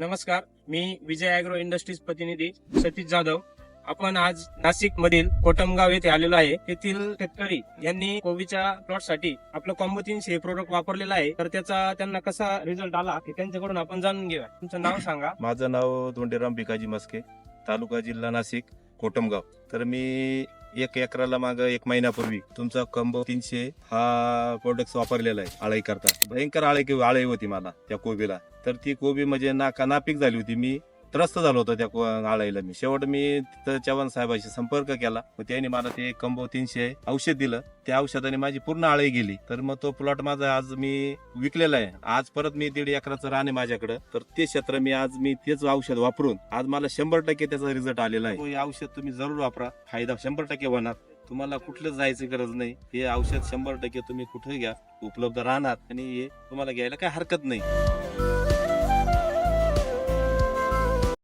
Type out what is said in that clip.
नमस्कार मी विजय agro industries प्रतिनिधी सतीश जाधव. आपण आज नाशिक मधील कोटमगाव येथे आलेलो आहे. येथील शेतकरी यांनी कोविडच्या प्लॉटसाठी आपलं कॉम्बो तीनशे हे प्रोडक्ट वापरलेलं आहे. तर त्याचा त्यांना कसा रिझल्ट आला हे त्यांच्याकडून आपण जाणून घेऊया. तुमचं नाव सांगा. माझं नाव धोंडेराम भिकाजी मस्के तालुका जिल्हा नाशिक कोटमगाव. तर मी एक एकराला माग एक महिन्यापूर्वी तुमचा कंबो तीनशे हा प्रोडक्ट वापरलेला आहे आळई करता. भयंकर आळी आळई होती मला त्या कोबीला. तर ती कोबी म्हणजे नाका नापीक झाली होती मी. त्रस्त झालो होतो त्या आळाईला मी. शेवट मी तिथं चव्हाण साहेबाशी संपर्क केला. मग त्यांनी मला ते कंबो तीनशे औषध दिलं. त्या औषधाने माझी पूर्ण आळी गेली. तर मग तो प्लॉट माझा आज मी विकलेला आहे. आज परत मी दीड एकराचं राहणे माझ्याकडे माझ्याकडं. तर ते क्षेत्र मी आज मी तेच औषध वापरून आज मला शंभर टक्के त्याचा रिझल्ट आलेला आहे. औषध तुम्ही जरूर वापरा. फायदा शंभर टक्के होणार. तुम्हाला कुठलं जायची गरज नाही. हे औषध शंभर टक्के तुम्ही कुठे घ्या. उपलब्ध राहणार. आणि हे तुम्हाला घ्यायला काय हरकत नाही.